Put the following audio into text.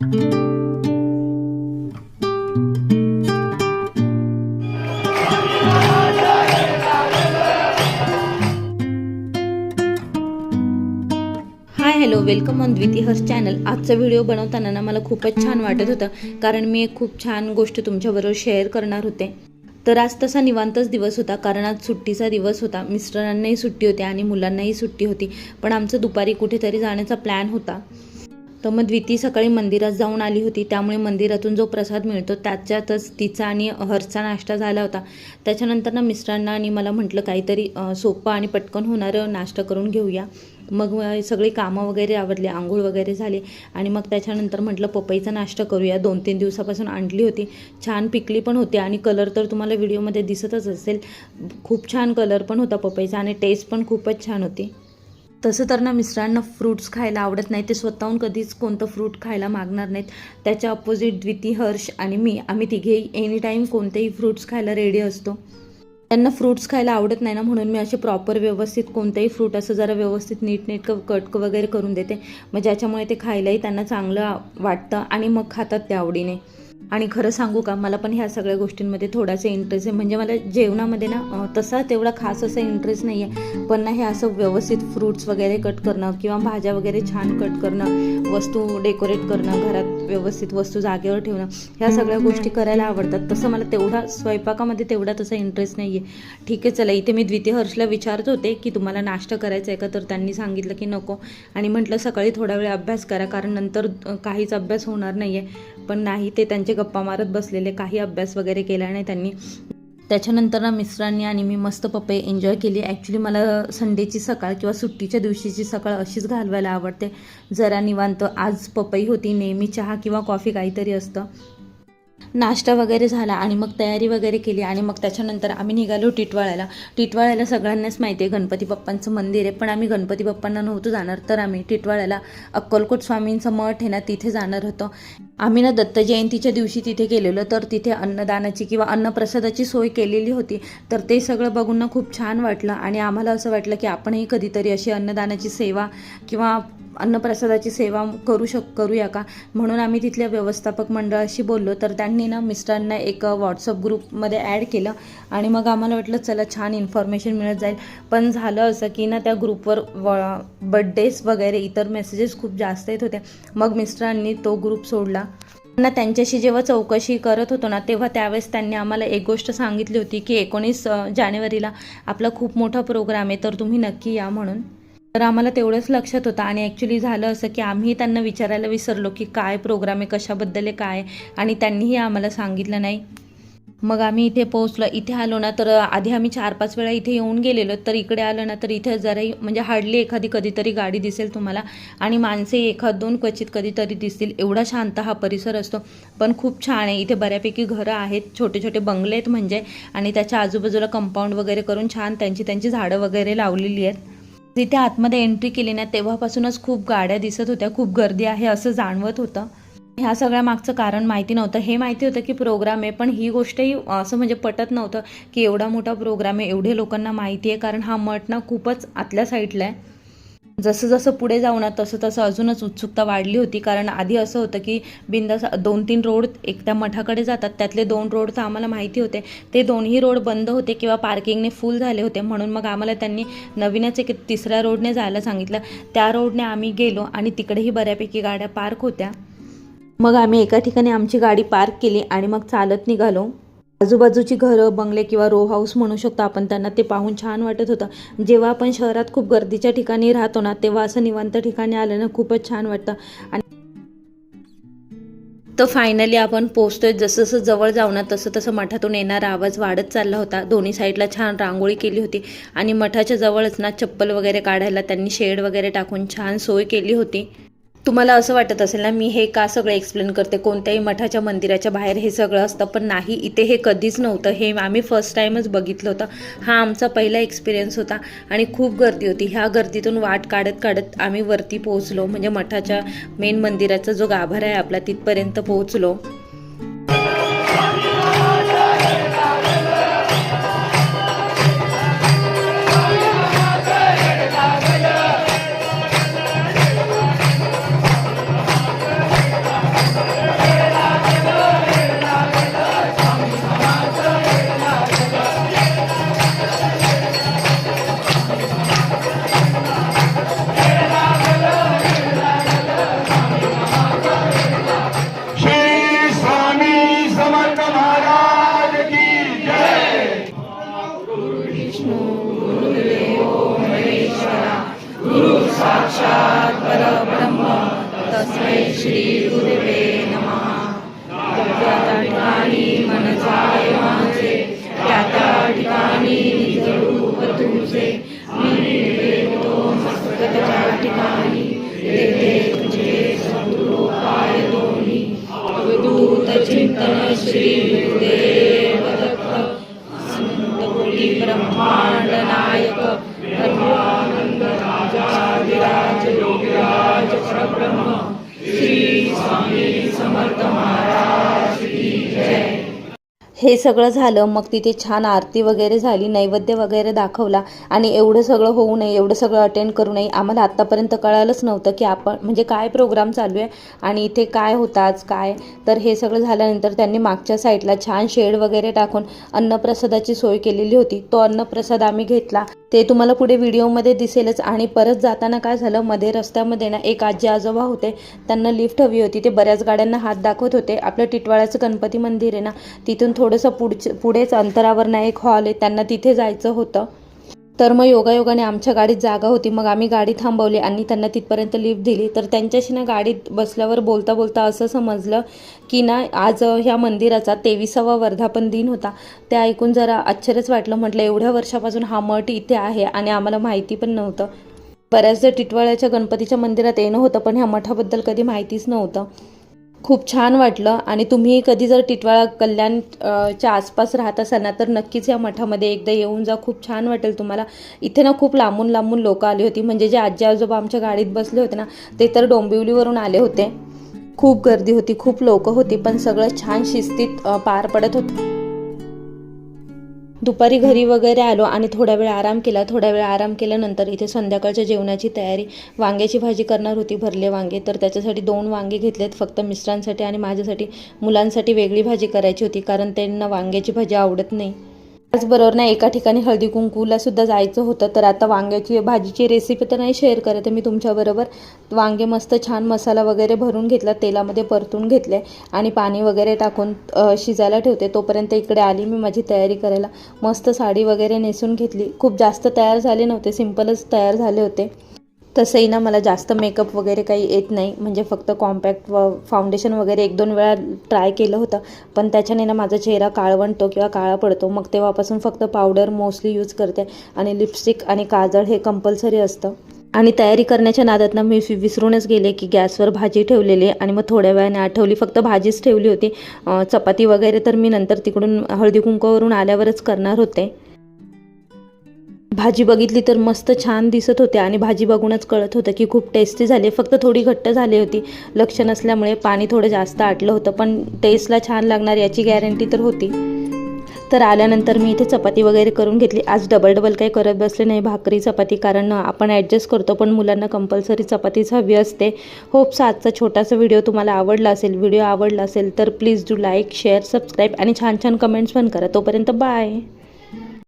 Hello welcome on द्विती हर्स channel आजचा व्हिडिओ बनवताना ना मला खूपच छान वाटत होतं कारण मी एक खूप छान गोष्ट तुमच्याबरोबर शेअर करणार होते. तर आज तसा निवांतच दिवस होता कारण आज सुट्टीचा दिवस होता. मिस्टरांनाही सुट्टी होती आणि मुलांनाही सुट्टी होती पण आमचं दुपारी कुठेतरी जाण्याचा प्लॅन होता. तर मग द्विती सकाळी मंदिरात जाऊन आली होती. त्यामुळे मंदिरातून जो प्रसाद मिळतो त्याच्यातच तिचा आणि हर्षचा नाश्ता झाला होता. त्याच्यानंतर ना मिस्टरांना आणि मला म्हटलं काहीतरी सोपं आणि पटकन होणारं नाश्ता करून घेऊया. मग सगळी कामं वगैरे आवडली आंघोळ वगैरे झाली आणि मग त्याच्यानंतर म्हटलं पपईचा नाश्ता करूया. दोन तीन दिवसापासून आणली होती. छान पिकली पण होती आणि कलर तर तुम्हाला व्हिडिओमध्ये दिसतच असेल. खूप छान कलर पण होता पपईचा आणि टेस्ट पण खूपच छान होती. तसं तर ना मिस्टरांना फ्रूट्स खायला आवडत नाही. ते स्वतःहून कधीच कोणतं फ्रूट खायला मागणार नाहीत. त्याच्या अपोजिट द्विती हर्ष आणि मी. आम्ही तिघेही एनी टाईम कोणतेही फ्रूट्स खायला रेडी असतो. त्यांना फ्रूट्स खायला आवडत नाही ना म्हणून मी असे प्रॉपर व्यवस्थित कोणतंही फ्रूट असं जरा व्यवस्थित नीटनेटकं कट वगैरे करून देते. मग ज्याच्यामुळे ते खायलाही त्यांना चांगलं वाटतं आणि मग खातात त्या आवडीने. आणि खरं सांगू का मला पण ह्या सगळ्या गोष्टींमध्ये थोडासा इंटरेस्ट आहे. म्हणजे मला जेवणामध्ये ना तसा तेवढा खास असा इंटरेस्ट नाही आहे पण ना हे असं व्यवस्थित फ्रूट्स वगैरे कट करणं किंवा भाज्या वगैरे छान कट करणं वस्तू डेकोरेट करणं घरात व्यवस्थित वस्तू जागेवर ठेवणं ह्या सगळ्या गोष्टी करायला आवडतात. तसं मला तेवढा स्वयंपाकामध्ये तेवढा तसा इंटरेस्ट नाही आहे ठीक आहे चला इथे मी द्वितीय हर्षला विचारत होते की तुम्हाला नाश्ता करायचा आहे का? तर त्यांनी सांगितलं की नको. आणि म्हटलं सकाळी थोडा वेळ अभ्यास करा कारण नंतर काहीच अभ्यास होणार नाही आहे पण नाही ते त्यांच्या त्यांचे गप्पा मारत बसलेले काही अभ्यास वगैरे केला नाही त्यांनी. त्याच्यानंतर ना मिस्टरांनी आणि मी मस्त पपई एन्जॉय केली. ॲक्च्युली मला संडेची सकाळ किंवा सुट्टीच्या दिवशीची सकाळ अशीच घालवायला आवडते. जरा निवांत. आज पपई होती नेहमी चहा किंवा कॉफी काहीतरी असतं. नाश्ता वगैरे झाला आणि मग तयारी वगैरे केली आणि मग त्याच्यानंतर आम्ही निघालो टिटवाळ्याला. टिटवाळ्याला सगळ्यांनाच माहिती आहे गणपती बाप्पांचं मंदिर आहे पण आम्ही गणपती बाप्पांना नव्हतो जाणार तर आम्ही टिटवाळ्याला अक्कलकोट स्वामींचं मठ आहे ना तिथे जाणार होतो. आम्ही ना दत्त जयंतीच्या दिवशी तिथे गेलेलो तर तिथे अन्नदानाची किंवा अन्नप्रसादाची सोय केलेली होती. तर ते सगळं बघून ना खूप छान वाटलं आणि आम्हाला असं वाटलं की आपणही कधीतरी अशी अन्नदानाची सेवा किंवा अन्नप्रसादाची सेवा करू शक करूया का? म्हणून आम्ही तिथल्या व्यवस्थापक मंडळाशी बोललो. तर त्यांनी ना मिस्टरांना एक व्हॉट्सअप ग्रुपमध्ये ॲड केलं आणि मग आम्हाला वाटलं चला छान इन्फॉर्मेशन मिळत जाईल. पण झालं असं की ना त्या ग्रुपवर व बड्डेज वगैरे इतर मेसेजेस खूप जास्त येत होते मग मिस्टरांनी तो ग्रुप सोडला. ना त्यांच्याशी जेव्हा चौकशी करत होतो ना तेव्हा त्यावेळेस त्यांनी आम्हाला एक गोष्ट सांगितली होती की एकोणीस जानेवारीला आपला खूप मोठा प्रोग्राम आहे तर तुम्ही नक्की या म्हणून. तर आम्हाला तेवढंच लक्षात होतं आणि ॲक्च्युली झालं असं की आम्ही त्यांना विचारायला विसरलो की काय प्रोग्राम आहे कशाबद्दल आहे काय आहे? आणि त्यांनीही आम्हाला सांगितलं नाही. मग आम्ही इथे पोहोचलो इथे आलो ना तर आधी आम्ही चार पाच वेळा इथे येऊन गेलेलो तर इकडे आलो ना तर इथे जराही म्हणजे हार्डली एखादी कधीतरी गाडी दिसेल तुम्हाला आणि माणसे एखाद दोन क्वचित कधीतरी दिसतील. एवढा शांत हा परिसर असतो पण खूप छान आहे. इथे बऱ्यापैकी घरं आहेत छोटे छोटे बंगले आहेत म्हणजे आणि त्याच्या आजूबाजूला कंपाऊंड वगैरे करून छान त्यांची त्यांची झाडं वगैरे लावलेली आहेत. जिथे आतमध्ये एंट्री केली ना तेव्हापासूनच खूप गाड्या दिसत होत्या खूप गर्दी आहे असं जाणवत होतं. ह्या सगळ्या मागचं कारण माहिती नव्हतं. हे माहिती होतं की प्रोग्राम आहे पण ही गोष्टही असं म्हणजे पटत नव्हतं की एवढा मोठा प्रोग्राम आहे एवढे लोकांना माहिती आहे कारण हा मठ ना खूपच आतल्या साईडला आहे. जसं जसं पुढे जाऊ ना तसं तसं अजूनच उत्सुकता वाढली होती. कारण आधी असं होतं की बिंदास दोन तीन रोड एक त्या मठाकडे जातात. त्यातले दोन रोड तर आम्हाला माहिती होते. ते दोन्ही रोड बंद होते किंवा पार्किंगने फुल झाले होते. म्हणून मग आम्हाला त्यांनी नवीनच एक तिसऱ्या रोडने जायला सांगितलं. त्या रोडने आम्ही गेलो आणि तिकडेही बऱ्यापैकी गाड्या पार्क होत्या. मग आम्ही एका ठिकाणी आमची गाडी पार्क केली आणि मग चालत निघालो. आजूबाजूची घरं बंगले किंवा रो हाऊस म्हणू शकतो आपण त्यांना ते पाहून छान वाटत होतं. जेव्हा आपण शहरात खूप गर्दीच्या ठिकाणी राहतो ना तेव्हा असं निवांत ठिकाणी आलं ना खूपच छान वाटतं. आणि तर फायनली आपण पोचतोय जसं जसं जवळ जाऊ ना तसं तसं मठातून येणारा आवाज वाढत चालला होता. दोन्ही साईडला छान रांगोळी केली होती. आणि मठाच्या जवळच ना चप्पल वगैरे काढायला त्यांनी शेड वगैरे टाकून छान सोय केली होती. तुम्हाला असं वाटत असेल ना मी हे का सगळं एक्सप्लेन करते? कोणत्याही मठाच्या मंदिराच्या बाहेर हे सगळं असतं पण नाही इथे हे कधीच नव्हतं. हे आम्ही फर्स्ट टाईमच बघितलं होतं. हा आमचा पहिला एक्सपिरियन्स होता आणि खूप गर्दी होती. ह्या गर्दीतून वाट काढत काढत आम्ही वरती पोहोचलो. म्हणजे मठाच्या मेन मंदिराचा जो गाभारा आहे आपला तिथपर्यंत पोहोचलो. be हे सगळं झालं मग तिथे छान आरती वगैरे झाली नैवेद्य वगैरे दाखवला आणि एवढं सगळं होऊ नये एवढं सगळं अटेंड करू नये आम्हाला आत्तापर्यंत कळालंच नव्हतं की आपण म्हणजे काय प्रोग्राम चालू आहे आणि इथे काय होतं आज काय. तर हे सगळं झाल्यानंतर त्यांनी मागच्या साईडला छान शेड वगैरे टाकून अन्नप्रसादाची सोय केलेली होती. तो अन्नप्रसाद आम्ही घेतला. ते तुम्हाला पुढे व्हिडिओमध्ये दिसेलच. आणि परत जाताना काय झालं मध्ये रस्त्यामध्ये ना एक आजी आजोबा होते. त्यांना लिफ्ट हवी होती. ते बऱ्याच गाड्यांना हात दाखवत होते. आपलं टिटवाळ्याचं गणपती मंदिर आहे ना तिथून थोडं थोडंसं पुढचं पुढेच अंतरावर एक हॉल आहे त्यांना तिथे जायचं होतं. तर मग योगायोगाने आमच्या गाडीत जागा होती. मग आम्ही गाडी थांबवली आणि त्यांना तिथपर्यंत लिफ्ट दिली. तर त्यांच्याशी ना गाडीत बसल्यावर बोलता बोलता असं समजलं की ना आज ह्या मंदिराचा तेविसावा वर्धापन दिन होता. ते ऐकून जरा आश्चर्यच वाटलं. म्हटलं एवढ्या वर्षापासून हा मठ इथे आहे आणि आम्हाला माहिती पण नव्हतं. बऱ्याचदा टिटवाळ्याच्या गणपतीच्या मंदिरात येणं होतं पण ह्या मठाबद्दल कधी माहितीच नव्हतं. खूप छान वाटलं. आणि तुम्ही कधी जर टिटवाळा कल्याणच्या आसपास राहत असाल ना तर नक्कीच या मठामध्ये एकदा येऊन जा. खूप छान वाटेल तुम्हाला. इथे ना खूप लांबून लांबून लोक आली होती. म्हणजे जे आजी आजोबा आमच्या गाडीत बसले होते ना ते तर डोंबिवलीवरून आले होते. खूप गर्दी होती खूप लोक होती पण सगळं छान शिस्तीत पार पडत होतं. दुपारी घरी वगैरे आलो आणि थोडा वेळ आराम केला. थोडा वेळ आराम केल्यानंतर इथे संध्याकाळच्या जेवणाची तयारी वांग्याची भाजी करणार होती भरले वांगे. तर त्याच्यासाठी दोन वांगे घेतलेत फक्त मिस्टरांसाठी आणि माझ्यासाठी. मुलांसाठी वेगळी भाजी करायची होती कारण त्यांना वांग्याची भाजी आवडत नाही. त्याचबरोबर ना एका ठिकाणी हळदी कुंकूला सुद्धा जायचं होतं तर आता वांग्याची भाजीची रेसिपी तर नाही शेअर करत आहे मी तुमच्याबरोबर वांगे मस्त छान मसाला वगैरे भरून घेतला तेलामध्ये परतून घेतले आणि पाणी वगैरे टाकून शिजायला ठेवते. तोपर्यंत इकडे आली मी माझी तयारी करायला. मस्त साडी वगैरे नेसून घेतली. खूप जास्त तयार झाले नव्हते सिम्पलच तयार झाले होते. तसंही ना मला जास्त मेकअप वगैरे काही येत नाही. म्हणजे फक्त कॉम्पॅक्ट व फाउंडेशन वगैरे एक दोन वेळा ट्राय केलं होतं. पण त्याच्याने ना माझा चेहरा काळवंटतो किंवा काळा पडतो. मग तेव्हापासून फक्त पावडर मोस्टली यूज करते. आणि लिपस्टिक आणि काजळ हे कंपल्सरी असतं. आणि तयारी करण्याच्या नादात ना मी वि- विसरूनच गेले की गॅसवर भाजी ठेवलेली आहे. आणि मग थोड्या वेळाने आठवली फक्त भाजीच ठेवली होती. चपाती वगैरे तर मी नंतर तिकडून हळदी कुंकवावरून आल्यावरच करणार होते. भाजी बघितली तर मस्त छान दिसत होते आणि भाजी बघूनच कळत होतं की खूप टेस्टी झाली फक्त थोडी घट्ट झाली होती. लक्ष नसल्यामुळे पाणी थोडं जास्त आटलं होतं पण टेस्टला छान लागणार याची गॅरंटी तर होती. तर आल्यानंतर मी इथे चपाती वगैरे करून घेतली. आज डबल डबल काही करत बसले नाही भाकरी चपाती कारण आपण ॲडजस्ट करतो पण मुलांना कंपल्सरी चपातीच हवी असते. होप्स आजचा छोटासा व्हिडिओ तुम्हाला आवडला असेल. व्हिडिओ आवडला असेल तर please do like share subscribe आणि छान छान कमेंट्स पण करा. तोपर्यंत बाय